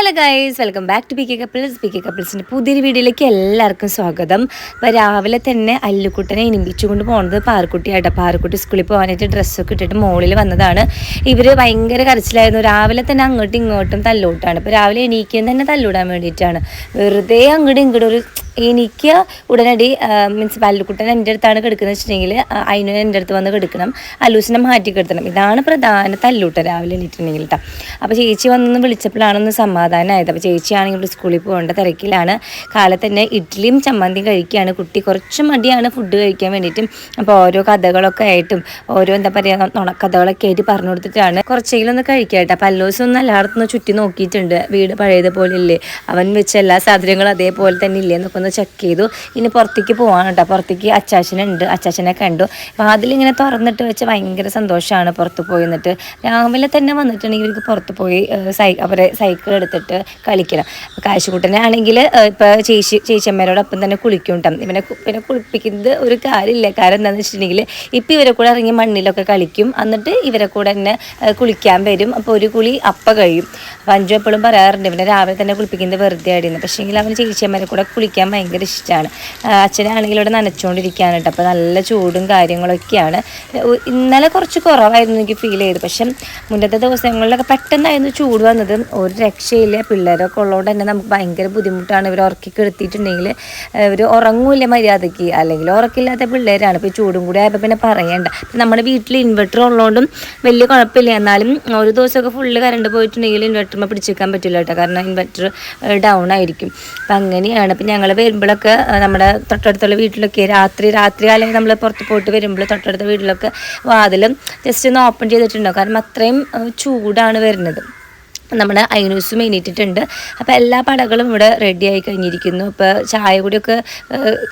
Hello guys welcome back to P K couples P K കപ്പിൾസിന്റെ പുതിയൊരു വീഡിയോയിലേക്ക് എല്ലാവർക്കും സ്വാഗതം. അപ്പോൾ രാവിലെ തന്നെ അല്ലുക്കുട്ടനെ ഇനിപ്പിച്ചുകൊണ്ട് പോകുന്നത് പാറക്കുട്ടിയായിട്ട് പാറക്കുട്ടി സ്കൂളിൽ പോകാനായിട്ട് ഡ്രസ്സൊക്കെ ഇട്ടിട്ട് മുകളിൽ വന്നതാണ്. ഇവർ ഭയങ്കര കരച്ചിലായിരുന്നു. രാവിലെ തന്നെ അങ്ങോട്ടും ഇങ്ങോട്ടും തല്ലൂട്ടാണ് ഇപ്പോൾ രാവിലെ എണീക്കാൻ തന്നെ തല്ലൂടാൻ വേണ്ടിയിട്ടാണ്. വെറുതെ അങ്ങോട്ടും ഇങ്ങോട്ടും ഒരു എനിക്ക് ഉടനടി മീൻസ് പല്ലുക്കുട്ടൻ എന്റെ അടുത്താണ് കിടക്കുന്നത് വെച്ചിട്ടുണ്ടെങ്കിൽ അതിന് എന്റെ അടുത്ത് വന്ന് കിടക്കണം. അലൂസിനെ മാറ്റി കിടത്തണം. ഇതാണ് പ്രധാന തല്ലൂട്ട രാവിലെ എണീറ്റിട്ടുണ്ടെങ്കിൽ കേട്ടോ അപ്പോൾ ചേച്ചി വന്നൊന്ന് വിളിച്ചപ്പോഴാണൊന്ന് സമാധാനമായത് അപ്പോൾ ചേച്ചിയാണെങ്കിൽ ഇവിടെ സ്കൂളിൽ പോകേണ്ട തിരക്കിലാണ്. കാലത്ത് തന്നെ ഇഡ്ഡലിയും ചമ്മന്തിയും കഴിക്കുകയാണ്. കുട്ടി കുറച്ച് മടിയാണ് ഫുഡ് കഴിക്കാൻ വേണ്ടിയിട്ടും. അപ്പോൾ ഓരോ കഥകളൊക്കെ ആയിട്ടും ഓരോ എന്താ പറയുക നുണക്കഥകളൊക്കെ ആയിട്ട് പറഞ്ഞു കൊടുത്തിട്ടാണ് കുറച്ചെങ്കിലും ഒന്ന് കഴിക്കാട്ടെ. കേട്ടോ അപ്പോൾ ഒന്നും എല്ലായിടത്തും ചുറ്റി നോക്കിയിട്ടുണ്ട്. വീട് പഴയതുപോലെ ഇല്ലേ? അവൻ വെച്ച എല്ലാ സാധനങ്ങളും അതേപോലെ തന്നെ ഇല്ലേ? എന്നൊക്കെ ഒന്ന് ചെക്ക് ചെയ്തു. ഇനി പുറത്തേക്ക് പോകാൻ കേട്ടോ. പുറത്തേക്ക് അച്ചാച്ചനുണ്ട്. അച്ചാച്ചനെ കണ്ടു. അതിലിങ്ങനെ തുറന്നിട്ട് വെച്ച് ഭയങ്കര സന്തോഷമാണ് പുറത്ത് പോയി എന്നിട്ട്. രാവിലെ തന്നെ വന്നിട്ടുണ്ടെങ്കിൽ ഇവർക്ക് പുറത്ത് പോയി സൈ അവരെ സൈക്കിൾ എടുത്തിട്ട് കളിക്കണം. കാശുകൂട്ടനാണെങ്കിൽ ഇപ്പോൾ ചേച്ചി ചേച്ചിയമ്മേരോടൊപ്പം തന്നെ കുളിക്കും കേട്ടോ ഇവനെ ഇവനെ കുളിപ്പിക്കുന്നത് ഒരു കാര്യമില്ല. കാരണം എന്താണെന്ന് വെച്ചിട്ടുണ്ടെങ്കിൽ ഇപ്പം ഇവരെ കൂടെ ഇറങ്ങി മണ്ണിലൊക്കെ കളിക്കും. എന്നിട്ട് ഇവരെ കൂടെ തന്നെ കുളിക്കാൻ വരും. അപ്പോൾ ഒരു കുളി അപ്പ കഴിയും. അപ്പോൾ അഞ്ചു എപ്പോഴും പറയാറുണ്ട് ഇവനെ രാവിലെ തന്നെ കുളിപ്പിക്കുന്നത് വെറുതെ ആടിയെന്ന് പക്ഷേങ്കിൽ അവന് ചേച്ചിയമ്മേരെ കൂടെ കുളിക്കാൻ ഭയങ്കര ഇഷ്ടമാണ് അച്ഛനാണെങ്കിൽ ഇവിടെ നനച്ചുകൊണ്ടിരിക്കുകയാണ് കേട്ടോ അപ്പോൾ നല്ല ചൂടും കാര്യങ്ങളൊക്കെയാണ്. ഇന്നലെ കുറച്ച് കുറവായിരുന്നു എനിക്ക് ഫീൽ ചെയ്ത് പക്ഷേ മുന്നത്തെ ദിവസങ്ങളിലൊക്കെ പെട്ടെന്നായിരുന്നു ചൂട് വന്നത്. ഒരു രക്ഷയില്ല. പിള്ളേരൊക്കെ ഉള്ളതുകൊണ്ട് തന്നെ നമുക്ക് ഭയങ്കര ബുദ്ധിമുട്ടാണ്. ഇവർ ഉറക്കി കെടുത്തിയിട്ടുണ്ടെങ്കിൽ ഇവർ ഉറങ്ങൂല മര്യാദയ്ക്ക്. അല്ലെങ്കിൽ ഉറക്കില്ലാത്ത പിള്ളേരാണ്. ഇപ്പോൾ ചൂടും കൂടി ആയപ്പോൾ പിന്നെ പറയണ്ട. ഇപ്പം നമ്മുടെ വീട്ടിൽ ഇൻവെർട്ടർ ഉള്ളതുകൊണ്ടും വലിയ കുഴപ്പമില്ല. എന്നാലും ഒരു ദിവസമൊക്കെ ഫുള്ള് കറണ്ട് പോയിട്ടുണ്ടെങ്കിൽ ഇൻവെർട്ടറിന് പിടിച്ചേക്കാൻ പറ്റില്ല കേട്ടോ. കാരണം ഇൻവെർട്ടർ ഡൗൺ ആയിരിക്കും. അപ്പം അങ്ങനെയാണ്. അപ്പം ഞങ്ങൾ വരുമ്പോഴൊക്കെ നമ്മുടെ തൊട്ടടുത്തുള്ള വീട്ടിലൊക്കെ രാത്രി രാത്രി അല്ലെങ്കിൽ നമ്മൾ പുറത്ത് പോയിട്ട് വരുമ്പോൾ തൊട്ടടുത്ത വീട്ടിലൊക്കെ വാതിലും ജസ്റ്റ് ഒന്ന് ഓപ്പൺ ചെയ്തിട്ടുണ്ടാവും. കാരണം അത്രയും ചൂടാണ് വരുന്നത്. നമ്മുടെ അയനൂസും എണീറ്റിട്ടുണ്ട്. അപ്പോൾ എല്ലാ പടകളും ഇവിടെ റെഡി ആയി കഴിഞ്ഞിരിക്കുന്നു. അപ്പോൾ ചായ കൂടിയൊക്കെ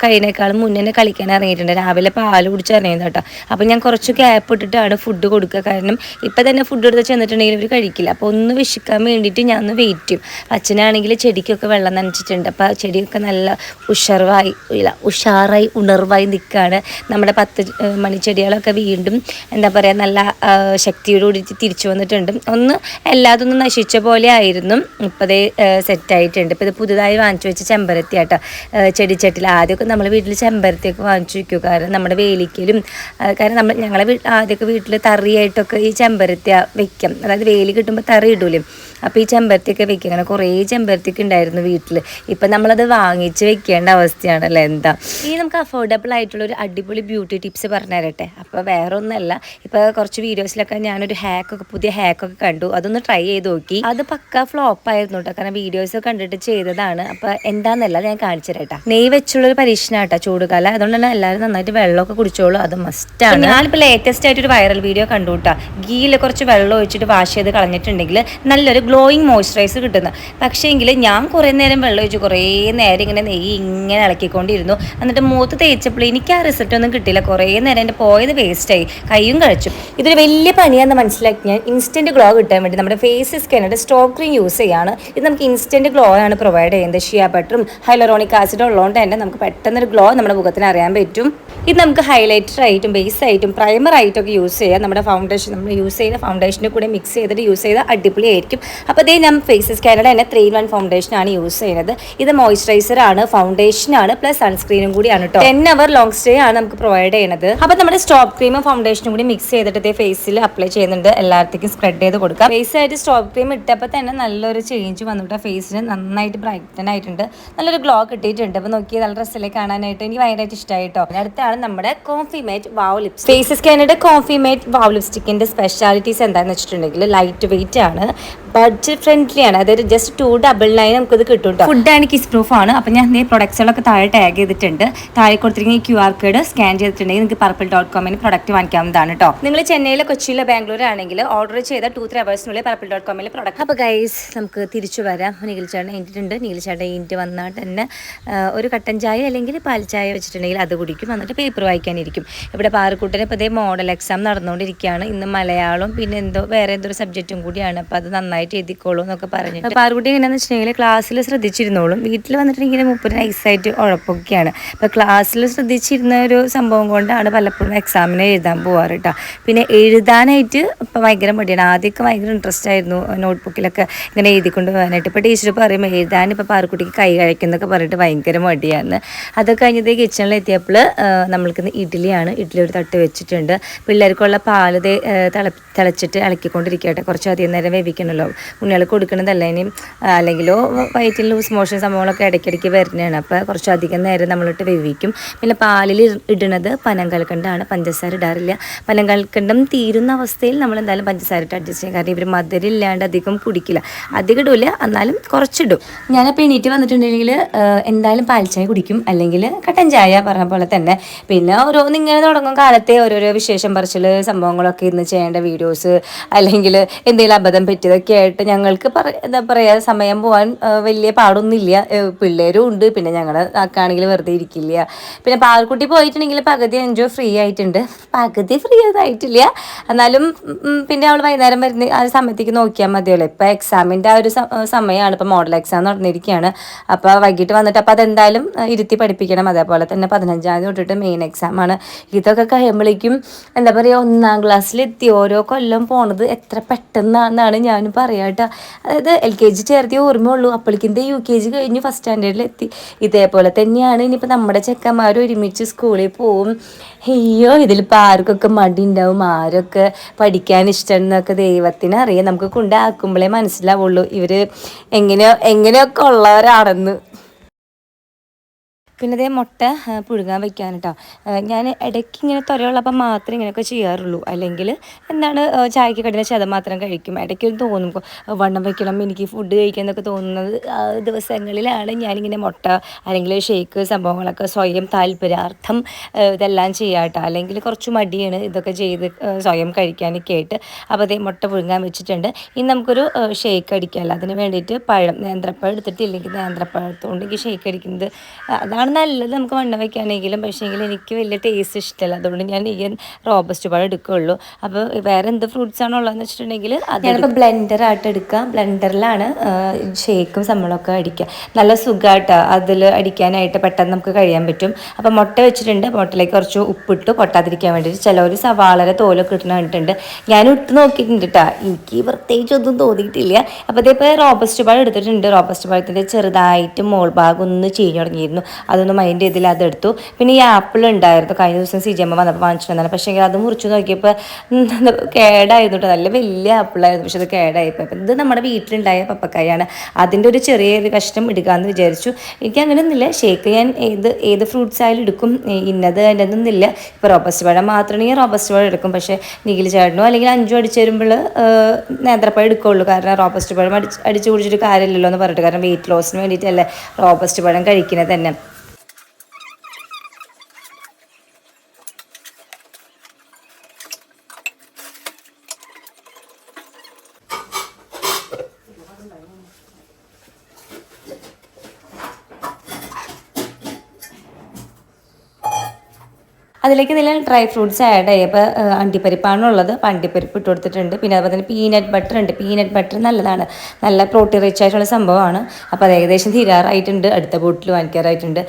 കഴിഞ്ഞേക്കാളും മുന്നേ തന്നെ കളിക്കാൻ ഇറങ്ങിയിട്ടുണ്ട്. രാവിലെ പാൽ കുടിച്ച് ഇറങ്ങിയത് കേട്ടോ. അപ്പോൾ ഞാൻ കുറച്ച് ഗ്യാപ്പ് ഇട്ടിട്ടാണ് ഫുഡ് കൊടുക്കുക. കാരണം ഇപ്പം തന്നെ ഫുഡ് എടുത്ത് ചെന്നിട്ടുണ്ടെങ്കിൽ ഇവർ കഴിക്കില്ല. അപ്പോൾ ഒന്ന് വിശിക്കാൻ വേണ്ടിയിട്ട് ഞാൻ ഒന്ന് വെയിറ്റ് ചെയ്യും അച്ഛനാണെങ്കിൽ ചെടിക്കൊക്കെ വെള്ളം നനച്ചിട്ടുണ്ട്. അപ്പോൾ ചെടിയൊക്കെ നല്ല ഉഷർവായി ഇല്ല ഉഷാറായി ഉണർവായി നിൽക്കുകയാണ്. നമ്മുടെ പത്ത് മണിച്ചെടികളൊക്കെ വീണ്ടും എന്താ പറയുക നല്ല ശക്തിയോടുകൂടി തിരിച്ചു വന്നിട്ടുണ്ട്. ഒന്ന് എല്ലാതൊന്നും നശിച്ച പോലെ ആയിരുന്നു. ഇപ്പതേ സെറ്റായിട്ടുണ്ട് ഇപ്പോൾ ഇത് പുതുതായി വാങ്ങിച്ചു വെച്ച ചെമ്പരത്തി ആട്ടോ ചെടിച്ചട്ടിൽ ആദ്യമൊക്കെ നമ്മൾ വീട്ടിൽ ചെമ്പരത്തിയൊക്കെ വാങ്ങിച്ചു വയ്ക്കും കാരണം നമ്മുടെ വേലിക്കലും കാരണം നമ്മൾ ഞങ്ങളെ വീട്ടിൽ ആദ്യമൊക്കെ വീട്ടിൽ തറിയായിട്ടൊക്കെ ഈ ചെമ്പരത്തി വെക്കാം. അതായത് വേലി കിട്ടുമ്പോൾ തറി ഇടൂലേ. അപ്പോൾ ഈ ചെമ്പരത്തിയൊക്കെ വെക്കുക അങ്ങനെ കുറേ ചെമ്പരത്തിയൊക്കെ ഉണ്ടായിരുന്നു വീട്ടിൽ ഇപ്പം നമ്മളത് വാങ്ങിച്ച് വെക്കേണ്ട അവസ്ഥയാണല്ലോ എന്താ. ഇനി നമുക്ക് അഫോർഡബിൾ ആയിട്ടുള്ള ഒരു അടിപൊളി ബ്യൂട്ടി ടിപ്സ് പറഞ്ഞു തരട്ടെ അപ്പോൾ വേറെ ഒന്നല്ല ഇപ്പോൾ കുറച്ച് വീഡിയോസിലൊക്കെ ഞാനൊരു ഹാക്കൊക്കെ പുതിയ ഹാക്കൊക്കെ കണ്ടു. അതൊന്ന് ട്രൈ ചെയ്ത് നോക്കി. അത് പക്ക ഫ്ലോപ്പ് ആയിരുന്നു കേട്ടോ കാരണം വീഡിയോസ് കണ്ടിട്ട് ചെയ്തതാണ്. അപ്പൊ എന്താന്നല്ല ഞാൻ കാണിച്ചു തരട്ടെ നെയ് വെച്ചുള്ള ഒരു പരീക്ഷണം കേട്ടോ ചൂടുകാലം. അതുകൊണ്ട് തന്നെ എല്ലാവരും നന്നായിട്ട് വെള്ളമൊക്കെ കുടിച്ചോളൂ. അത് മസ്റ്റ് മസ്റ്റാണ് ഞാനിപ്പോൾ ലേറ്റസ്റ്റ് ആയിട്ട് ഒരു വൈറൽ വീഡിയോ കണ്ടു കേട്ടോ. ഗീയിൽ കുറച്ച് വെള്ളം ഒഴിച്ചിട്ട് വാഷ് ചെയ്ത് കളഞ്ഞിട്ടുണ്ടെങ്കിൽ നല്ലൊരു ഗ്ലോയിങ് കിട്ടുന്നു. പക്ഷേ പക്ഷേങ്കിൽ ഞാൻ കുറേ നേരം വെള്ളം ഒഴിച്ച് കുറേ നേരം ഇങ്ങനെ നെയ്യ് ഇങ്ങനെ ഇളക്കിക്കൊണ്ടിരുന്നു. എന്നിട്ട് മൂത്ത് തേച്ചപ്പോൾ എനിക്ക് ആ റിസൾട്ട് ഒന്നും കിട്ടില്ല കുറേ നേരം എന്റെ പോയത് വേസ്റ്റായി കൈയും കഴിച്ചു. ഇതൊരു വലിയ പണിയാന്ന് മനസ്സിലാക്കി ഞാൻ ഇൻസ്റ്റന്റ് ഗ്ലോ കിട്ടാൻ വേണ്ടി നമ്മുടെ ഫേസ് സ്കാനയുടെ സ്റ്റോക്ക് ക്രീം യൂസ് ചെയ്യാണ്. ഇത് നമുക്ക് ഇൻസ്റ്റന്റ് ഗ്ലോ ആണ് പ്രൊവൈഡ് ചെയ്യുന്നത്. ഷിയ ബട്ടറും ഹൈലറോണിക് ആസിഡും ഉള്ളതുകൊണ്ട് തന്നെ നമുക്ക് പെട്ടെന്നൊരു ഗ്ലോ നമ്മുടെ മുഖത്തിന് അറിയാൻ പറ്റും. ഇത് നമുക്ക് ഹൈലൈറ്റർ ആയിട്ടും ബേസ് ആയിട്ടും പ്രൈമർ ആയിട്ടും ഒക്കെ യൂസ് ചെയ്യാം. നമ്മുടെ ഫൗണ്ടേഷൻ നമ്മൾ യൂസ് ചെയ്ത ഫൗണ്ടേഷന്റെ കൂടെ മിക്സ് ചെയ്തിട്ട് യൂസ് ചെയ്താൽ അടിപൊളിയായിരിക്കും. അപ്പോൾ ഇതേ ഞാൻ ഫേസ് സ്കാനയുടെ തന്നെ ത്രീ വൺ ഫൗണ്ടേഷൻ ആണ് യൂസ് ചെയ്യുന്നത്. ഇത് മോയ്സ്ചറൈസർ ആണ് ഫൗണ്ടേഷൻ ആണ് പ്ലസ് സൺസ്ക്രീനും കൂടിയാണ് കേട്ടോ ടെൻ അവർ ലോങ് സ്റ്റേ ആണ് നമുക്ക് പ്രൊവൈഡ് ചെയ്യുന്നത്. അപ്പോൾ നമ്മുടെ സ്റ്റോപ്പ് ക്രീമും ഫൗണ്ടേഷനും കൂടി മിക്സ് ചെയ്തിട്ട് ഇതേ ഫേസിൽ അപ്ലൈ ചെയ്യുന്നുണ്ട്. എല്ലാവർക്കും സ്പ്രെഡ് ചെയ്ത് കൊടുക്കാം. ബേസ് ആയിട്ട് സ്റ്റോപ്പ് ക്രീം ഇട്ടപ്പോൾ തന്നെ നല്ലൊരു ചേഞ്ച് വന്നിട്ട് ഫേസിന് നന്നായിട്ട് ബ്രൈറ്റൻ ആയിട്ടുണ്ട്. നല്ലൊരു ഗ്ലോ കിട്ടിയിട്ടുണ്ട്. അപ്പോൾ നോക്കി നല്ല ഡ്രസ്സിലേക്ക് കാണാനായിട്ട്. എനിക്ക് ഭയങ്കരമായിട്ട് ഇഷ്ടമായി കേട്ടോ. അടുത്താണ് നമ്മുടെ coffee mate wow lips face സ്കാനയുടെ coffee mate wow ലിപ്സ്റ്റിക്കിന്റെ സ്പെഷ്യാലിറ്റീസ് എന്താണെന്ന് വെച്ചിട്ടുണ്ടെങ്കിൽ ലൈറ്റ് വെയിറ്റ് ആണ്. ബഡ്ജറ്റ് ഫ്രണ്ട്ലി ആണ്. അതായത് ജസ്റ്റ് ടു ഡബിൾ നയൻ നമുക്കിത് കിട്ടും കേട്ടോ. ഫുഡ് ആൻഡ് കിസ് പ്രൂഫ് ആണ്. അപ്പം ഞാൻ ഈ പ്രൊഡക്ട്സുകളൊക്കെ താഴെ ടാഗ് ചെയ്തിട്ടുണ്ട്. താഴെ കൊടുത്തിരിക്കുന്ന ക്യു ആർ കോഡ് സ്കാൻ ചെയ്തിട്ടുണ്ടെങ്കിൽ നിങ്ങൾക്ക് പർപ്പിൾ ഡോട്ട് കോമിന് പ്രൊഡക്റ്റ് വാങ്ങിക്കാവുന്നതാണ് കേട്ടോ. നിങ്ങൾ ചെന്നൈയിലെ കൊച്ചിയിലെ ബാംഗ്ലൂർ ആണെങ്കിൽ ഓർഡർ ചെയ്ത ടു ത്രീ അവേഴ്സിനുള്ളിൽ പർപ്പിൾ ഡോട്ട് കോമിൽ പ്രൊഡക്റ്റ് അപ്പോൾ ഗൈസ് നമുക്ക് തിരിച്ചു വരാം. നീൽ ചേട്ടൻ എണീറ്റിട്ടുണ്ട് നീൽ ചേട്ടൻ എണീറ്റ് വന്നാൽ തന്നെ ഒരു കട്ടൻ ചായ അല്ലെങ്കിൽ പാൽ ചായ വെച്ചിട്ടുണ്ടെങ്കിൽ അത് കുടിക്കും. എന്നിട്ട് പേപ്പർ വായിക്കാനിരിക്കും. ഇവിടെ പാറക്കൂട്ടിന് ഇപ്പോൾ ഇതേ മോഡൽ എക്സാം നടന്നുകൊണ്ടിരിക്കുകയാണ്. ഇന്ന് മലയാളം പിന്നെ എന്തോ വേറെ എന്തോ സബ്ജക്റ്റും കൂടിയാണ്. അപ്പോൾ അത് നന്നായിട്ട് എഴുതിക്കോളൂ എന്നൊക്കെ പറഞ്ഞിട്ട്. പാറക്കുട്ടി എങ്ങനെയാണെന്ന് വെച്ചിട്ടുണ്ടെങ്കിൽ ക്ലാസ്സിൽ ശ്രദ്ധിച്ചിരുന്നോളും. വീട്ടിൽ വന്നിട്ടുണ്ടെങ്കിൽ മുപ്പത് നൈസായിട്ട് ഉഴപ്പൊക്കെയാണ് അപ്പോൾ ക്ലാസ്സിൽ ശ്രദ്ധിച്ചിരുന്ന ഒരു സംഭവം കൊണ്ടാണ് പലപ്പോഴും എക്സാമിന് എഴുതാൻ പോവാറ് കേട്ടോ പിന്നെ എഴുതാനായിട്ട് ഇപ്പം ഭയങ്കര മടിയാണ്. ആദ്യമൊക്കെ ഭയങ്കര ഇൻട്രസ്റ്റ് ആയിരുന്നു. നോട്ട്ബുക്കിലൊക്കെ ഇങ്ങനെ എഴുതിക്കൊണ്ട് പോകാനായിട്ട് ഇപ്പോൾ ടീച്ചർ പറയുമ്പോൾ എഴുതാൻ ഇപ്പോൾ പാറക്കുട്ടിക്ക് കൈ കഴിക്കുന്നൊക്കെ പറഞ്ഞിട്ട് ഭയങ്കര മടിയാണ്. അതൊക്കെ കഴിഞ്ഞത് കിച്ചണിൽ എത്തിയപ്പോൾ നമ്മൾക്ക് ഇഡ്ഡലിയാണ്. ഇഡ്ഡലി ഒരു തട്ട് വെച്ചിട്ടുണ്ട്. പിള്ളേർക്കുള്ള പാൽ തിള തിളച്ചിട്ട് ഇളക്കിക്കൊണ്ടിരിക്കട്ടെ. കുറച്ച് അധികം നേരം വേവിക്കണമല്ലോ ഉണ്ണികൾ കൊടുക്കണതല്ല ഇനി? അല്ലെങ്കിലോ വയറ്റിൽ ലൂസ് മോഷൻ സംഭവങ്ങളൊക്കെ ഇടയ്ക്കിടയ്ക്ക് വരുന്നതാണ്. അപ്പോൾ കുറച്ച് അധികം നേരം നമ്മളിട്ട് വേവിക്കും. പിന്നെ പാലിൽ ഇടുന്നത് പനങ്കൽക്കണ്ടാണ് പഞ്ചസാര ഇടാറില്ല. പനങ്കൽക്കണ്ടം തീരുന്ന അവസ്ഥയിൽ നമ്മൾ എന്തായാലും പഞ്ചസാര ഇട്ട് അഡ്ജസ്റ്റ് ചെയ്യും. കാരണം ഇവർ മധുരം ഇല്ലാണ്ട് അധികം കുടിക്കില്ല. അധികം ഇടില്ല എന്നാലും കുറച്ചിടും. ഞാനപ്പോൾ എണീറ്റ് വന്നിട്ടുണ്ടെങ്കിൽ എന്തായാലും പാൽച്ചായ കുടിക്കും അല്ലെങ്കിൽ കട്ടൻ ചായ പറഞ്ഞ പോലെ തന്നെ. പിന്നെ ഓരോ ഇങ്ങനെ തുടങ്ങും കാലത്തെ ഓരോരോ വിശേഷം പറച്ചിൽ സംഭവങ്ങളൊക്കെ ഇന്ന് ചെയ്യേണ്ട വീഡിയോസ് അല്ലെങ്കിൽ എന്തെങ്കിലും അബദ്ധം പറ്റിയതൊക്കെ ആയിട്ട് ഞങ്ങൾക്ക് പറ എന്താ പറയുക സമയം പോകാൻ വലിയ പാടൊന്നുമില്ല. പിള്ളേരും ഉണ്ട് പിന്നെ ഞങ്ങളുടെ ആക്കാണെങ്കിൽ വെറുതെ ഇരിക്കില്ല. പിന്നെ പാൽക്കുട്ടി പോയിട്ടുണ്ടെങ്കിൽ പകുതി അഞ്ചോ ഫ്രീ ആയിട്ടുണ്ട്. പകുതി ഫ്രീ ആയിട്ടില്ല. എന്നാലും പിന്നെ അവൾ വൈകുന്നേരം വരുന്ന ആ സമയത്തേക്ക് നോക്കിയാൽ മതിയല്ലോ ഇപ്പോൾ എക്സാമിന്റെ ആ ഒരു സമയമാണ് ഇപ്പോൾ മോഡൽ എക്സാം നടന്നിരിക്കുകയാണ് അപ്പോൾ വൈകിട്ട് വന്നിട്ട് അപ്പോൾ അതെന്തായാലും ഇരുത്തി പഠിപ്പിക്കണം. അതേപോലെ തന്നെ പതിനഞ്ചാം തീയതി തൊട്ടിട്ട് മെയിൻ എക്സാം ആണ്. ഇതൊക്കെ കഴിയുമ്പോഴേക്കും എന്താ പറയുക ഒന്നാം ക്ലാസ്സിലെത്തി ഓരോ കൊല്ലം പോണത് എത്ര പെട്ടെന്നാണെന്നാണ് ഞാൻ പറയാം കേട്ടോ. അതായത് എൽ കെ ജി ചേർത്തിയ ഓർമ്മയുള്ളൂ. അപ്പോഴേക്കിന്റെ യു കെ ജി കഴിഞ്ഞ് ഫസ്റ്റ് സ്റ്റാൻഡേർഡിലെത്തി ഇതേപോലെ തന്നെയാണ് ഇനിയിപ്പോൾ നമ്മുടെ ചെക്കന്മാർ ഒരുമിച്ച് സ്കൂളിൽ പോവും. അയ്യോ ഇതിലിപ്പോൾ ആർക്കൊക്കെ മടി ഉണ്ടാവും ആരൊക്കെ പഠിക്കാൻ ഇഷ്ടം എന്നൊക്കെ ദൈവത്തിന് അറിയാം നമുക്ക് കൊണ്ടാക്കുമ്പോഴേ മനസ്സിലാവുള്ളൂ. ഇവർ എങ്ങനെയോ എങ്ങനെയൊക്കെ ഉള്ളവരാണെന്ന്. പിന്നെ അതേ മുട്ട പുഴുകാൻ വെക്കാൻ കേട്ടോ ഞാൻ ഇടയ്ക്ക് ഇങ്ങനെ തൊരയുള്ളപ്പം മാത്രമേ ഇങ്ങനെയൊക്കെ ചെയ്യാറുള്ളൂ. അല്ലെങ്കിൽ എന്താണ് ചായക്ക് കടിന ശതം മാത്രം കഴിക്കും. ഇടയ്ക്ക് തോന്നും വണ്ണം വെക്കണം എനിക്ക് ഫുഡ് കഴിക്കാൻ എന്നൊക്കെ തോന്നുന്നത് ദിവസങ്ങളിലാണ് ഞാനിങ്ങനെ മുട്ട അല്ലെങ്കിൽ ഷേക്ക് സംഭവങ്ങളൊക്കെ സ്വയം താല്പര്യാർത്ഥം ഇതെല്ലാം ചെയ്യാം കേട്ടോ. അല്ലെങ്കിൽ കുറച്ച് മടിയാണ് ഇതൊക്കെ ചെയ്ത് സ്വയം കഴിക്കാനൊക്കെ ആയിട്ട്. അപ്പോൾ അതേ മുട്ട പുഴുങ്ങാൻ വെച്ചിട്ടുണ്ട്. ഇനി നമുക്കൊരു ഷേക്ക് അടിക്കാമല്ലോ. അതിന് വേണ്ടിയിട്ട് പഴം നേന്ത്രപ്പഴം എടുത്തിട്ടില്ലെങ്കിൽ നേന്ത്രപ്പഴത്തോണ്ട് എനിക്ക് ഷേക്ക് അടിക്കുന്നത് അതാണ് നല്ലത് നമുക്ക് വണ്ണം വെക്കാനെങ്കിലും. പക്ഷേങ്കിൽ എനിക്ക് വലിയ ടേസ്റ്റ് ഇഷ്ടമല്ല അതുകൊണ്ട് ഞാൻ ഈ റോബസ്റ്റ് പഴം എടുക്കുകയുള്ളൂ അപ്പോൾ വേറെ എന്ത് ഫ്രൂട്ട്സ് ആണോ ഉള്ളതെന്ന് വെച്ചിട്ടുണ്ടെങ്കിൽ ഞാനിപ്പോൾ ബ്ലെൻഡർ ആയിട്ട് എടുക്കുക ബ്ലെൻഡറിലാണ് ഷേക്കും സമ്മളമൊക്കെ അടിക്കുക. നല്ല സുഖമായിട്ട് അതിൽ അടിക്കാനായിട്ട് പെട്ടെന്ന് നമുക്ക് കഴിയാൻ പറ്റും. അപ്പോൾ മുട്ട വെച്ചിട്ടുണ്ട്. മുട്ടയിലേക്ക് കുറച്ച് ഉപ്പിട്ട് പൊട്ടാതിരിക്കാൻ വേണ്ടിയിട്ട്. ചിലവർ സവാളയുടെ തോലൊക്കെ ഇട്ടുന്ന കണ്ടിട്ടുണ്ട്. ഞാൻ ഇട്ട് നോക്കിയിട്ടുണ്ട് കേട്ടോ എനിക്ക് പ്രത്യേകിച്ച് ഒന്നും തോന്നിയിട്ടില്ല. അപ്പോൾ അതേപോലെ റോബസ്റ്റ് പഴം എടുത്തിട്ടുണ്ട്. റോബസ്റ്റ് പഴത്തിന്റെ ചെറുതായിട്ട് മോൾ ഭാഗം ഒന്ന് ചീഞ്ഞു തുടങ്ങിയിരുന്നു. അതൊന്ന് മൈൻഡ് ചെയ്തില്ല അതെടുത്തു. പിന്നെ ഈ ആപ്പിൾ ഉണ്ടായിരുന്നു. കഴിഞ്ഞ ദിവസം സി ജി എമ്മ വന്നപ്പോൾ വാങ്ങിച്ചിട്ടുണ്ടായിരുന്നു. പക്ഷേ അത് മുറിച്ച് നോക്കിയപ്പോൾ കേടായിരുന്നു കേട്ടോ. നല്ല വലിയ ആപ്പിളായിരുന്നു പക്ഷെ അത് കേടായിപ്പോൾ അപ്പം ഇത് നമ്മുടെ വീട്ടിലുണ്ടായ പപ്പക്കായാണ്. അതിന്റെ ഒരു ചെറിയൊരു കഷ്ണം എടുക്കാമെന്ന് വിചാരിച്ചു. എനിക്ക് അങ്ങനെ ഒന്നുമില്ല. ഷേക്ക് ഞാൻ ഏത് ഏത് ഫ്രൂട്ട്സ് ആയാലും എടുക്കും. ഇന്നത് അതിന്റെതൊന്നുമില്ല ഇപ്പോൾ റോബസ്റ്റ് പഴം മാത്രമാണെങ്കിൽ റോബസ്റ്റ് പഴം എടുക്കും. പക്ഷേ നിഖിൽ ചേട്ടനോ അല്ലെങ്കിൽ അഞ്ചു അടിച്ചു വരുമ്പോൾ നേന്ത്രപ്പഴം എടുക്കുകയുള്ളൂ കാരണം റോബസ്റ്റ് പഴം അടിച്ച് അടിച്ചു കുടിച്ചിട്ട് കാര്യമില്ലല്ലോ എന്ന് പറഞ്ഞിട്ട്. കാരണം വെയിറ്റ് ലോസിന് വേണ്ടിയിട്ടല്ലേ റോബസ്റ്റ് പഴം കഴിക്കുന്നത് തന്നെ. അതിലേക്ക് ഇതിൽ ഡ്രൈ ഫ്രൂട്ട്സ് ആഡ് ചെയ്യുക ഇപ്പോൾ അണ്ടിപ്പരിപ്പാണുള്ളത്. അപ്പോൾ അണ്ടിപ്പരിപ്പ് ഇട്ട് കൊടുത്തിട്ടുണ്ട്. പിന്നെ അതുപോലെ തന്നെ പീനട്ട് ബട്ടർ ഉണ്ട്. പീനട്ട് ബട്ടർ നല്ലതാണ്. നല്ല പ്രോട്ടീൻ റിച്ച് ആയിട്ടുള്ള സംഭവമാണ്. അപ്പോൾ അത് ഏകദേശം തീരാറായിട്ടുണ്ട്. അടുത്ത ബോട്ടിൽ വാങ്ങിക്കാറായിട്ടുണ്ട്.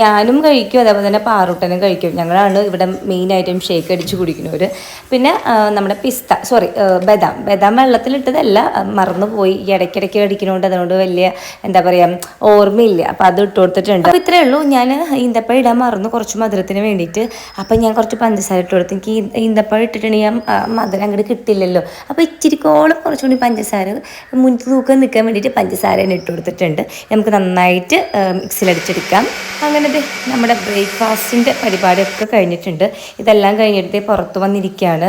ഞാനും കഴിക്കും. അതേപോലെ തന്നെ പാറൂട്ടനും കഴിക്കും. ഞങ്ങളാണ് ഇവിടെ മെയിൻ ആയിട്ടും ഷേക്ക് അടിച്ച് കുടിക്കുന്നവർ പിന്നെ നമ്മുടെ പിസ്ത സോറി ബദാം. ബദാം വെള്ളത്തിലിട്ടതല്ല. മറന്നുപോയി. ഈ ഇടയ്ക്കിടയ്ക്ക് അടിക്കുന്നതുകൊണ്ട് അതുകൊണ്ട് വലിയ എന്താ പറയുക ഓർമ്മയില്ല. അപ്പോൾ അത് ഇട്ട് കൊടുത്തിട്ടുണ്ട്. അപ്പോൾ ഇത്രയേ ഉള്ളൂ. ഞാൻ ഈന്തപ്പഴം ഇടാൻ മറന്നു. കുറച്ച് മധുരത്തിന് വേണ്ടിയിട്ട്. അപ്പം ഞാൻ കുറച്ച് പഞ്ചസാര ഇട്ട് കൊടുത്തു. എനിക്ക് ഈന്തപ്പഴം ഇട്ടിട്ടുണ്ടെങ്കിൽ മധുരം അങ്ങോട്ട് കിട്ടില്ലല്ലോ. അപ്പോൾ ഇച്ചിരിക്കോളം കുറച്ചുകൂടി പഞ്ചസാര മുന്നിൽ തൂക്കം നിൽക്കാൻ വേണ്ടിയിട്ട് പഞ്ചസാര തന്നെ ഇട്ട് കൊടുത്തിട്ടുണ്ട്. നമുക്ക് നന്നായിട്ട് മിക്സിലടിച്ചെടുക്കാം അങ്ങനെ നമ്മുടെ ബ്രേക്ക്ഫാസ്റ്റിന്റെ പരിപാടിയൊക്കെ കഴിഞ്ഞിട്ടുണ്ട്. ഇതെല്ലാം കഴിഞ്ഞിട്ട് പുറത്ത് വന്നിരിക്കുകയാണ്.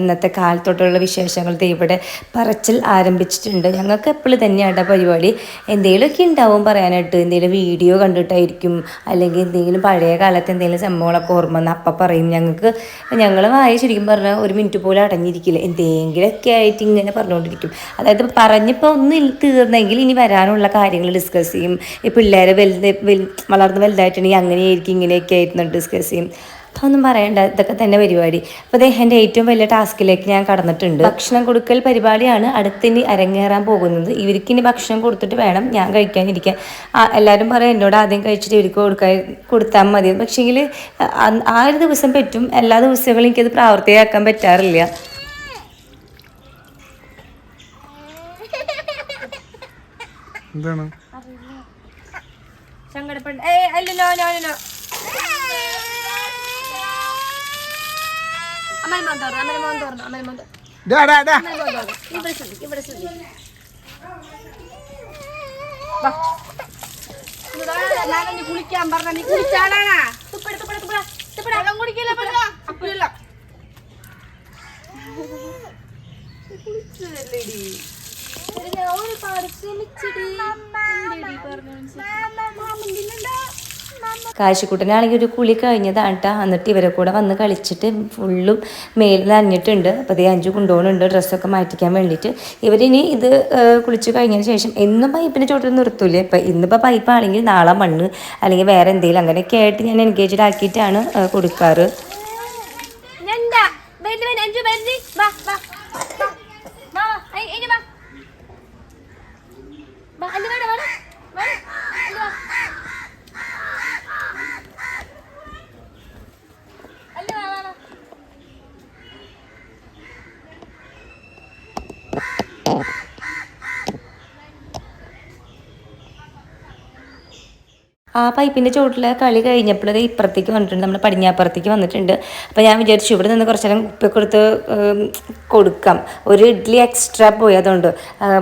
ഇന്നത്തെ കാലത്തോട്ടുള്ള വിശേഷങ്ങൾ ഇവിടെ പറച്ചിൽ ആരംഭിച്ചിട്ടുണ്ട്. ഞങ്ങൾക്ക് എപ്പോഴും തന്നെയാണ് പരിപാടി. എന്തെങ്കിലുമൊക്കെ ഉണ്ടാവും പറയാനായിട്ട്. എന്തെങ്കിലും വീഡിയോ കണ്ടിട്ടായിരിക്കും. അല്ലെങ്കിൽ എന്തെങ്കിലും പഴയ കാലത്ത് എന്തെങ്കിലും സംഭവങ്ങളൊക്കെ ഓർമ്മ അപ്പം പറയും ഞങ്ങൾക്ക് ഞങ്ങൾ വായ ശരിക്കും പറഞ്ഞാൽ ഒരു മിനിറ്റ് പോലും അടങ്ങിയിരിക്കില്ല എന്തെങ്കിലുമൊക്കെ ആയിട്ട് ഇങ്ങനെ പറഞ്ഞുകൊണ്ടിരിക്കും അതായത് പറഞ്ഞപ്പോൾ ഒന്ന് തീർന്നെങ്കിൽ ഇനി വരാനുള്ള കാര്യങ്ങൾ ഡിസ്കസ് ചെയ്യും. ഈ പിള്ളേരെ വലുത് വളർന്ന് വലുതായിട്ടുണ്ടെങ്കിൽ അങ്ങനെയായിരിക്കും ഇങ്ങനെയൊക്കെ ആയിരുന്നു ഡിസ്കസ് ചെയ്യും. ഒന്നും പറയണ്ട ഇതൊക്കെ തന്നെ പരിപാടി. അപ്പോൾ അതേ എന്റെ ഏറ്റവും വലിയ ടാസ്കിലേക്ക് ഞാൻ കടന്നിട്ടുണ്ട്. ഭക്ഷണം കൊടുക്കൽ പരിപാടിയാണ് അടുത്തിനി അരങ്ങേറാൻ പോകുന്നത്. ഇവർക്ക് ഇനി ഭക്ഷണം കൊടുത്തിട്ട് വേണം ഞാൻ കഴിക്കാനിരിക്കാൻ. ആ എല്ലാവരും പറയും എന്നോട് ആദ്യം കഴിച്ചിട്ട് ഇവർക്ക് കൊടുക്കാൻ കൊടുത്താൽ മതി. പക്ഷേങ്കിൽ ആ ഒരു ദിവസം പറ്റും. എല്ലാ ദിവസങ്ങളും എനിക്കത് പ്രാവർത്തികമാക്കാൻ പറ്റാറില്ല. എന്താണ്? സങ്കടപ്പെട ഏ അല്ല നോ നോ നോ. അമ്മ മോൻ തുറന്നു അമ്മ മോൻ തുറന്നു അമ്മ മോൻ തുറന്നു ഡാ ഡാ ഡാ ഇവിടെ ശ്രദ്ധിക്കും ഇവിടെ ശ്രദ്ധിക്കും. നീ കുളിക്കാൻ പറഞ്ഞ നീ കുളിച്ചാളാണാ തുപ്പിട തുപ്പിട തുപ്പിട. തുപ്പിട. വെള്ളം കുടിക്കില്ല പറഞ്ഞ കാശിക്കുട്ടനാണെങ്കിൽ ഒരു കുളി കഴിഞ്ഞതാണ് കേട്ടോ എന്നിട്ട് ഇവരെ കൂടെ വന്ന് കളിച്ചിട്ട് ഫുള്ളും മേലിൽ നനഞ്ഞിട്ടുണ്ട്. അപ്പോൾ അതേ അഞ്ചു കൊണ്ടുപോകുന്നുണ്ട് ഡ്രസ്സൊക്കെ മാറ്റിക്കാൻ വേണ്ടിയിട്ട്. ഇവരിനി ഇത് കുളിച്ച് കഴിഞ്ഞതിന് ശേഷം എന്നും പൈപ്പിന്റെ ചോട്ടിൽ നിർത്തൂലേ? ഇപ്പം ഇന്നിപ്പോൾ പൈപ്പാണെങ്കിൽ നാളെ മണ്ണ് അല്ലെങ്കിൽ വേറെ എന്തെങ്കിലും അങ്ങനെയൊക്കെ ആയിട്ട് ഞാൻ എൻഗേജ്ഡ് ആക്കിയിട്ടാണ് കൊടുക്കാറ് എന്താ വരുന്നു വരുന്നു അഞ്ചു വരുന്നു വാ വാ വാ വാ വാ ഇനി വാ വാ അല്ല വേണം വേണം വേണം അല്ല വാ അല്ല വാ വാ വാ ആ പൈപ്പിന്റെ ചോട്ടിലെ കളി കഴിഞ്ഞപ്പോഴത് ഇപ്പുറത്തേക്ക് വന്നിട്ടുണ്ട്. നമ്മൾ പടിഞ്ഞാപ്പുറത്തേക്ക് വന്നിട്ടുണ്ട്. അപ്പോൾ ഞാൻ വിചാരിച്ചു ഇവിടെ നിന്ന് കുറച്ചേരം നേരം എടുത്ത് കൊടുക്കാം. ഒരു ഇഡ്ഡലി എക്സ്ട്രാ പോയി. അതുകൊണ്ട്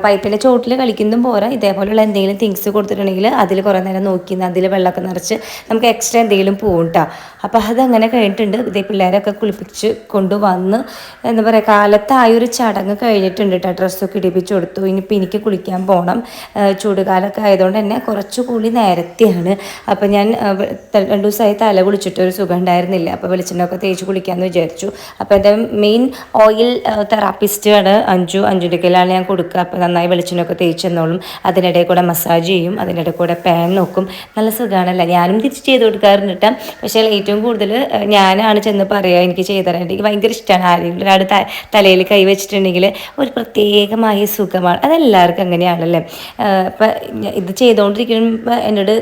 പൈപ്പിന്റെ ചോട്ടിൽ കളിക്കുന്നതും പോരാ. ഇതേപോലെയുള്ള എന്തെങ്കിലും തിങ്സ് കൊടുത്തിട്ടുണ്ടെങ്കിൽ അതിൽ കുറേ നേരം നോക്കി അതിൽ വെള്ളമൊക്കെ നിറച്ച് നമുക്ക് എക്സ്ട്രാ എന്തെങ്കിലും പോകും കേട്ടോ അപ്പോൾ അതങ്ങനെ കഴിഞ്ഞിട്ടുണ്ട്. ഇതേ പിള്ളേരൊക്കെ കുളിപ്പിച്ച് കൊണ്ടുവന്ന് എന്താ പറയുക കാലത്തായ ഒരു ചടങ്ങ് കഴിഞ്ഞിട്ടുണ്ട് കേട്ടോ ഡ്രസ്സൊക്കെ ഇടിപ്പിച്ച് കൊടുത്തു. ഇനിയിപ്പോൾ എനിക്ക് കുളിക്കാൻ പോകണം ചൂടുകാലമൊക്കെ ആയതുകൊണ്ട് തന്നെ കുറച്ച് കൂടി നേരത്തെയാണ്. അപ്പോൾ ഞാൻ രണ്ട് ദിവസമായി തല കുളിച്ചിട്ട് ഒരു സുഖം ഉണ്ടായിരുന്നില്ല. അപ്പോൾ വെളിച്ചെണ്ണൊക്കെ തേച്ച് കുളിക്കാമെന്ന് വിചാരിച്ചു. അപ്പോൾ എന്റെ മെയിൻ ഓയിൽ തെറാപ്പിസ്റ്റ് ആണ് അഞ്ചു അഞ്ചുന്റെ കയ്യിലാണ് ഞാൻ കൊടുക്കുക. അപ്പോൾ നന്നായി വെളിച്ചെണ്ണയൊക്കെ തേച്ച് തന്നോളും അതിനിടയിൽ കൂടെ മസാജ് ചെയ്യും. അതിനിടയിൽ കൂടെ പാൻ നോക്കും. നല്ല സുഖമാണല്ലോ ഞാനും തിരിച്ച് ചെയ്ത് കൊടുക്കാറുണ്ട് കേട്ടോ പക്ഷേ ഏറ്റവും കൂടുതൽ ഞാനാണ് ചെന്ന് പറയുക എനിക്ക് ചെയ്തു തരാൻ. എനിക്ക് ഭയങ്കര ഇഷ്ടമാണ് ആരെങ്കിലും ഒരാൾ തലയിൽ കൈ വെച്ചിട്ടുണ്ടെങ്കിൽ ഒരു പ്രത്യേകമായ സുഖമാണ്. അതെല്ലാവർക്കും അങ്ങനെയാണല്ലേ? അപ്പം ഇത് ചെയ്തുകൊണ്ടിരിക്കുമ്പോൾ എന്നോട്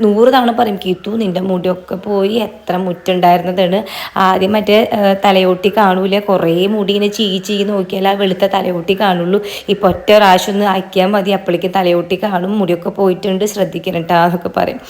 നൂറ് തവണ പറയും കീത്തു നിന്റെ മുടിയൊക്കെ പോയി എത്ര മുറ്റുണ്ടായിരുന്നതാണ് ആദ്യം മറ്റേ തലയോട്ടി കാണൂല കുറേ മുടി ഇങ്ങനെ ചീ ചീ നോക്കിയാൽ ആ വെളുത്ത തലയോട്ടി കാണുള്ളൂ. ഇപ്പോൾ ഒറ്റ പ്രാവശ്യം ഒന്ന് ആക്കിയാൽ മതി അപ്പോഴേക്കും തലയോട്ടി കാണും മുടിയൊക്കെ പോയിട്ടുണ്ട് ശ്രദ്ധിക്കണം എന്നൊക്കെ പറയും.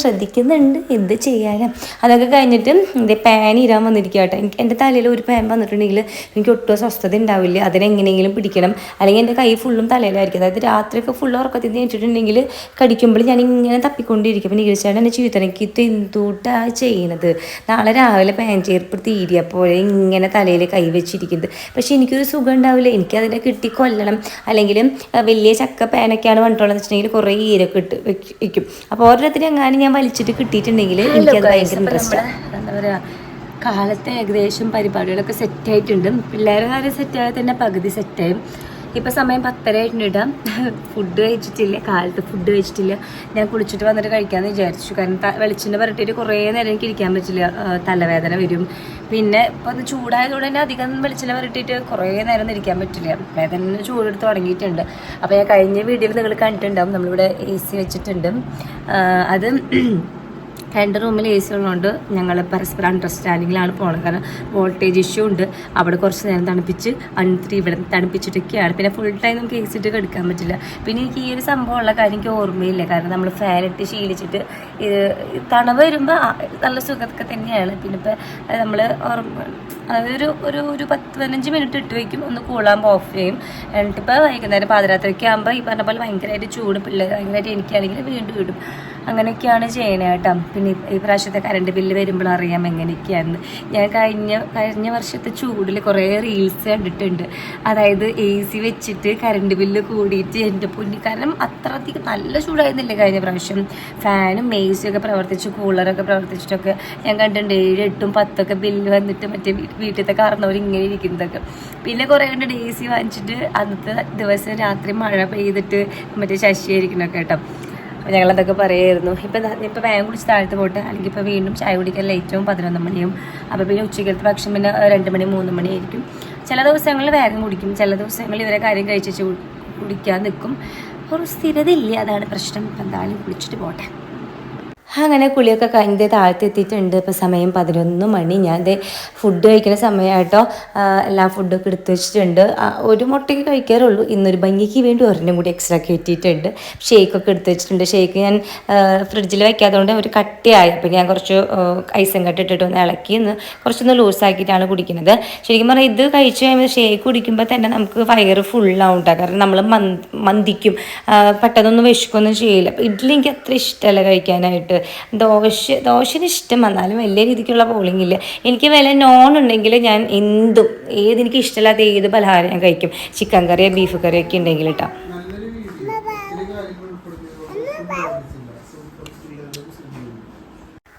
ശ്രദ്ധിക്കുന്നുണ്ട് എന്ത് ചെയ്യാനും? അതൊക്കെ കഴിഞ്ഞിട്ട് എന്റെ പാൻ ഇരാൻ വന്നിരിക്കുക കേട്ടോ എനിക്ക് എന്റെ തലയിൽ ഒരു പാൻ വന്നിട്ടുണ്ടെങ്കിൽ എനിക്ക് ഒട്ടും സ്വസ്ഥത ഉണ്ടാവില്ല. അതിനെങ്ങനെയെങ്കിലും പിടിക്കണം. അല്ലെങ്കിൽ എന്റെ കൈ ഫുള്ളും തലയിലായിരിക്കും. അതായത് രാത്രിയൊക്കെ ഫുള്ള് ഉറക്കത്തിൽ നിന്ന് കടിക്കുമ്പോൾ ഞാൻ ഇങ്ങനെ തപ്പിക്കൊണ്ടിരിക്കും. അപ്പം നീരിച്ചാണ് എന്നെ ചീത്ത എനിക്ക് ഇത് എന്തുട്ടാ ചെയ്യണത്? നാളെ രാവിലെ പാൻചേർപ്പ് തീരിയ തീരിയപ്പോൾ ഇങ്ങനെ തലയിൽ കൈ വെച്ചിരിക്കുന്നത്. പക്ഷെ എനിക്കൊരു സുഖം ഉണ്ടാവില്ല. എനിക്കതിനെ കിട്ടി കൊല്ലണം. അല്ലെങ്കിൽ വലിയ ചക്ക പാനൊക്കെയാണ് പറഞ്ഞിട്ടുള്ളത് വെച്ചിട്ടുണ്ടെങ്കിൽ കുറേ ഈരൊക്കെ ഇട്ട് വെക്ക്- വെക്കും. അപ്പോൾ ഓരോരുത്തരും എങ്ങാനും ഞാൻ വലിച്ചിട്ട് കിട്ടിയിട്ടുണ്ടെങ്കിൽ എനിക്കത് ഭയങ്കര ഇൻട്രസ്റ്റ് എന്താ പറയുക കാലത്തെ ഏകദേശം പരിപാടികളൊക്കെ സെറ്റായിട്ടുണ്ട് പിള്ളേരെ കാര്യം സെറ്റായാൽ തന്നെ പകുതി സെറ്റായും ഇപ്പം സമയം പത്തര ഫുഡ് കഴിച്ചിട്ടില്ല കാലത്ത് ഫുഡ് കഴിച്ചിട്ടില്ല. ഞാൻ കുളിച്ചിട്ട് വന്നിട്ട് കഴിക്കാമെന്ന് വിചാരിച്ചു. കാരണം വെളിച്ചെണ്ണ പറഞ്ഞിട്ട് കുറേ നേരം എനിക്ക് ഇരിക്കാൻ പറ്റില്ല. തലവേദന വരും. പിന്നെ ഇപ്പോൾ അത് ചൂടായതുകൊണ്ട് തന്നെ അധികം വെളിച്ചെണ്ണ പറഞ്ഞിട്ട് കുറേ നേരം ഇരിക്കാൻ പറ്റില്ല. വേദന ചൂടെടുത്ത് തുടങ്ങിയിട്ടുണ്ട്. അപ്പോൾ ഞാൻ കഴിഞ്ഞ വീഡിയോയിൽ നിങ്ങൾ കണ്ടിട്ടുണ്ടാവും. നമ്മളിവിടെ എ സി വെച്ചിട്ടുണ്ട് അത് രണ്ട് റൂമിൽ എ സി ഉള്ളതുകൊണ്ട് ഞങ്ങൾ പരസ്പരം അണ്ടർസ്റ്റാൻഡിങ്ങിലാണ് പോകുന്നത് കാരണം വോൾട്ടേജ് ഇഷ്യൂ ഉണ്ട്. അവിടെ കുറച്ച് നേരം തണുപ്പിച്ച് അണിത്തിരി ഇവിടെ തണുപ്പിച്ചിട്ടൊക്കെയാണ്. പിന്നെ ഫുൾ ടൈം നമുക്ക് എ സി ഇട്ട് എടുക്കാൻ പറ്റില്ല. പിന്നെ എനിക്ക് ഈ ഒരു സംഭവമുള്ള കാര്യം എനിക്ക് ഓർമ്മയില്ല. കാരണം നമ്മൾ ഫാനിട്ട് ശീലിച്ചിട്ട് ഇത് തണവ് വരുമ്പോൾ നല്ല സുഖമൊക്കെ തന്നെയാണ്. പിന്നെ ഇപ്പം നമ്മൾ ഓർമ്മ അതായത് ഒരു ഒരു പത്ത് പതിനഞ്ച് മിനിറ്റ് ഇട്ട് വയ്ക്കും ഒന്ന് കൂളാകുമ്പോൾ ഓഫ് ചെയ്യും. എന്നിട്ടിപ്പോൾ വൈകുന്നേരം പാതിരാത്രിക്ക് ആകുമ്പോൾ ഈ പറഞ്ഞ പോലെ ഭയങ്കരമായിട്ട് ചൂട് പിള്ളേർ ഭയങ്കരമായിട്ട് എനിക്കാണെങ്കിൽ വീണ്ടും ഇടും അങ്ങനെയൊക്കെയാണ് ചെയ്യണേ കേട്ടോ. പിന്നെ ഈ- പ്രാവശ്യത്തെ കറണ്ട് ബില്ല് വരുമ്പോൾ അറിയാം എങ്ങനെയൊക്കെയാണെന്ന് ഞാൻ കഴിഞ്ഞ കഴിഞ്ഞ വർഷത്തെ ചൂടിൽ കുറേ റീൽസ് കണ്ടിട്ടുണ്ട്. അതായത് എ സി വെച്ചിട്ട് കറണ്ട് ബില്ല് കൂടിയിട്ട് എന്റെ പൊന്നി കാരണം അത്ര അധികം നല്ല ചൂടായിരുന്നില്ല കഴിഞ്ഞ പ്രാവശ്യം. ഫാനും എ സിയൊക്കെ പ്രവർത്തിച്ച് കൂളറൊക്കെ പ്രവർത്തിച്ചിട്ടൊക്കെ ഞാൻ കണ്ടിട്ടുണ്ട്. ഏഴ് എട്ടും പത്തൊക്കെ ബില്ല് വന്നിട്ട് മറ്റേ വീട്ടിലത്തെ കാരണവർ ഇങ്ങനെ ഇരിക്കുന്നതൊക്കെ. പിന്നെ കുറേ കണ്ടിട്ട് എ സി വാങ്ങിച്ചിട്ട് അന്നത്തെ ദിവസം രാത്രി മഴ പെയ്തിട്ട് മറ്റേ ശശിയായിരിക്കണൊക്കെ കേട്ടോ. അപ്പോൾ ഞങ്ങളതൊക്കെ പറയായിരുന്നു. ഇപ്പം ഇപ്പോൾ വേഗം കുടിച്ച് താഴത്ത് പോട്ടെ. അല്ലെങ്കിൽ ഇപ്പോൾ വീണ്ടും ചായ കുടിക്കാൻ ലേറ്റും പതിനൊന്ന് മണിയും. അപ്പോൾ പിന്നെ ഉച്ചയ്ക്കത്തെ ഭക്ഷണം പിന്നെ രണ്ട് മണി മൂന്ന് മണി ആയിരിക്കും. ചില ദിവസങ്ങളിൽ വേഗം കുടിക്കും. ചില ദിവസങ്ങളിൽ ഇവരെ കാര്യം കഴിച്ചു കുടിക്കാൻ നിൽക്കും ഒരു സ്ഥിരതയില്ല. അതാണ് പ്രശ്നം. ഇപ്പം എന്തായാലും കുളിച്ചിട്ട് പോട്ടെ. അങ്ങനെ കുളിയൊക്കെ കഴിഞ്ഞ് താഴത്ത് എത്തിയിട്ടുണ്ട് ഇപ്പോൾ സമയം പതിനൊന്ന് മണി. ഞാൻ ദേ ഫുഡ് കഴിക്കുന്ന സമയമായിട്ടോ എല്ലാ ഫുഡൊക്കെ എടുത്തു വെച്ചിട്ടുണ്ട്. ഒരു മുട്ടയ്ക്ക് കഴിക്കാറുള്ളൂ. ഇന്നൊരു ഭംഗിക്ക് വേണ്ടി ഒരെണ്ണം കൂടി എക്സ്ട്രാ കയറ്റിയിട്ടുണ്ട് ഷേക്കൊക്കെ എടുത്തു വെച്ചിട്ടുണ്ട്. ഷേക്ക് ഞാൻ ഫ്രിഡ്ജിൽ വയ്ക്കാത്തതുകൊണ്ട് ഒരു കട്ടിയായി. അപ്പോൾ ഞാൻ കുറച്ച് ഐസം കട്ട് ഇട്ടിട്ട് ഒന്ന് ഇളക്കി ഒന്ന് കുറച്ചൊന്ന് ലൂസാക്കിയിട്ടാണ് കുടിക്കുന്നത്. ശരിക്കും പറഞ്ഞാൽ ഇത് കഴിച്ചു കഴിയുമ്പോൾ ഷേക്ക് കുടിക്കുമ്പോൾ തന്നെ നമുക്ക് വയറ് ഫുള്ളാവും കേട്ടോ കാരണം നമ്മൾ മന്തിക്കും. പെട്ടെന്നൊന്നും വിശക്കൊന്നും ചെയ്യില്ല. അപ്പോൾ ഇഡ്ഡലി എനിക്ക് അത്ര ഇഷ്ടമല്ല കഴിക്കാനായിട്ട്. ദോശ ദോശന് ഇഷ്ടം. വന്നാലും വലിയ രീതിക്കുള്ള പോളിംഗ് ഇല്ല. എനിക്ക് വില നോൺ ഉണ്ടെങ്കിൽ ഞാൻ എന്തും ഏത് എനിക്ക് ഇഷ്ടമില്ലാത്ത ഏത് പലഹാരം ഞാൻ കഴിക്കും. ചിക്കൻ കറിയോ ബീഫ് കറിയോ ഒക്കെ ഉണ്ടെങ്കിൽ കേട്ടോ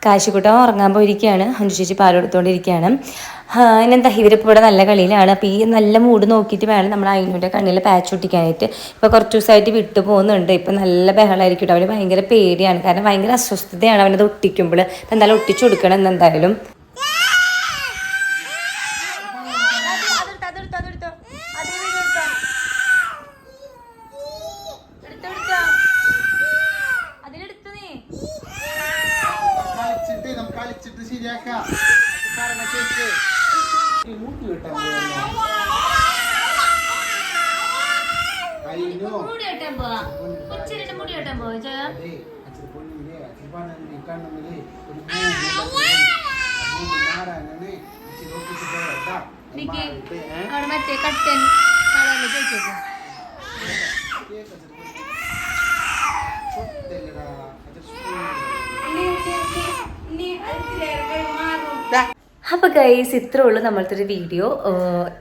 കാശിക്കുട്ടൻ ഉറങ്ങാൻ പോയിരിക്കുകയാണ്. അഞ്ചു ചേച്ചി പാൽ കൊടുത്തുകൊണ്ടിരിക്കുകയാണ് ഇനെന്താ ഇവരിപ്പോൾ ഇവിടെ നല്ല കളിയിലാണ് അപ്പോൾ ഈ നല്ല മൂഡ് നോക്കിയിട്ട് വേണം നമ്മൾ അയിനുവിന്റെ കണ്ണിൽ പാച്ച് ഒട്ടിക്കാനായിട്ട്. ഇപ്പോൾ കുറച്ച് ദിവസമായിട്ട് വിട്ടു പോകുന്നുണ്ട്. ഇപ്പം നല്ല ബഹളമായിരിക്കും അവന് ഭയങ്കര പേടിയാണ്. കാരണം ഭയങ്കര അസ്വസ്ഥതയാണ് അവനത് ഒട്ടിക്കുമ്പോൾ എന്തായാലും ഒട്ടിച്ചു കൊടുക്കണം എന്ന് എന്തായാലും അതെടുത്തോ അതെടുത്തോ അതേ വീഡിയോ എടുത്തോ എടുത്തോ എടുത്തോ അതിലെടുത്തു നീ കളിച്ചിട്ട് നമുക്ക് കളിച്ചിട്ട് ശരിയാക്കാം പറഞ്ഞ കേക്ക് മുട്ടി കിട്ടാൻ കഴിഞ്ഞു മുടി വെട്ടാൻ പോവാ കൊച്ചിരട്ട് മുടി വെട്ടാൻ പോവാ ചോ അതെ അച്ഛൻ പൊന്നില്ലേ അച്ഛൻ പണി കണ്ണുമില്ലേ ഒരു ഭൂമി മാറാനാണ് ഇച്ചിരി ഒട്ടിച്ച് പോരാ നിക്ക് അവിടെ മറ്റേ കട്ടൻ സാധാരണ ചോദിച്ചേക്കോ അപ്പോൾ ഗൈസ് ഇത്രേ ഉള്ളൂ നമ്മളത്തെ ഒരു വീഡിയോ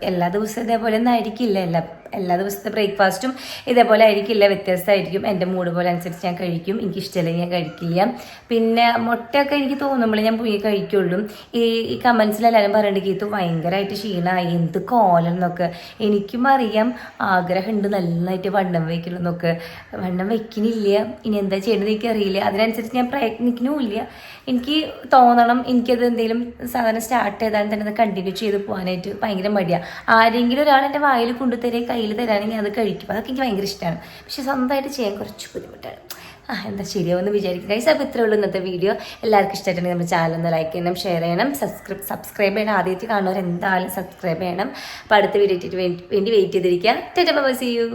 എല്ലാ ദിവസവും ഇതേപോലെ ഒന്നും ആയിരിക്കില്ല എല്ലാ എല്ലാ ദിവസത്തെ ബ്രേക്ക്ഫാസ്റ്റും ഇതേപോലെ ആയിരിക്കില്ല വ്യത്യസ്തമായിരിക്കും. എന്റെ മൂഡ് പോലെ അനുസരിച്ച് ഞാൻ കഴിക്കും. എനിക്ക് ഇഷ്ടമില്ലെങ്കിൽ ഞാൻ കഴിക്കില്ല. പിന്നെ മുട്ടയൊക്കെ എനിക്ക് തോന്നുമ്പോൾ ഞാൻ പോയി കഴിക്കുള്ളൂ. ഈ ഈ കമൻസിൽ എല്ലാവരും പറയുന്നുണ്ട് ഇത് ഭയങ്കരമായിട്ട് ക്ഷീണമായി. എന്ത് കോലം എന്നൊക്കെ. എനിക്കും അറിയാം. ആഗ്രഹമുണ്ട് നന്നായിട്ട് വണ്ണം വയ്ക്കണം എന്നൊക്കെ. വണ്ണം വയ്ക്കണില്ല ഇനി എന്താ ചെയ്യണമെന്ന് എനിക്കറിയില്ല. അതിനനുസരിച്ച് ഞാൻ പ്രയത്നിക്കണമില്ല എനിക്ക് തോന്നണം എനിക്കത് എന്തെങ്കിലും സാധനം സ്റ്റാർട്ട് ചെയ്താൽ തന്നെ അത് കണ്ടിന്യൂ ചെയ്ത് പോകാനായിട്ട് ഭയങ്കര മടിയാണ് ആരെങ്കിലും ഒരാൾ എന്റെ വായിൽ കൊണ്ടുതരേ കയ്യിൽ തരാണെങ്കിൽ അത് കഴിക്കും. അതൊക്കെ എനിക്ക് ഭയങ്കര ഇഷ്ടമാണ് പക്ഷെ സ്വന്തമായിട്ട് ചെയ്യാൻ കുറച്ച് ബുദ്ധിമുട്ടാണ്. ആ എന്താ ശരിയാവുമെന്ന് വിചാരിക്കും. ഗൈസ് അപ്പോൾ ഇത്രയേ ഉള്ളൂ ഇന്നത്തെ വീഡിയോ എല്ലാവർക്കും ഇഷ്ടമായിട്ടുണ്ടെങ്കിൽ നമ്മുടെ ചാനൽ ഒന്ന് ലൈക്ക് ചെയ്യണം ഷെയർ ചെയ്യണം. സബ്സ്ക്രൈബ് സബ്സ്ക്രൈബ് ചെയ്യണം. ആദ്യമായിട്ട് കാണുന്നവർ എന്തായാലും സബ്സ്ക്രൈബ് ചെയ്യണം. അപ്പോൾ അടുത്ത വീഡിയോ വേണ്ടി വെയിറ്റ് ചെയ്തിരിക്കുക. ടെറ്റ ബൈ സി യു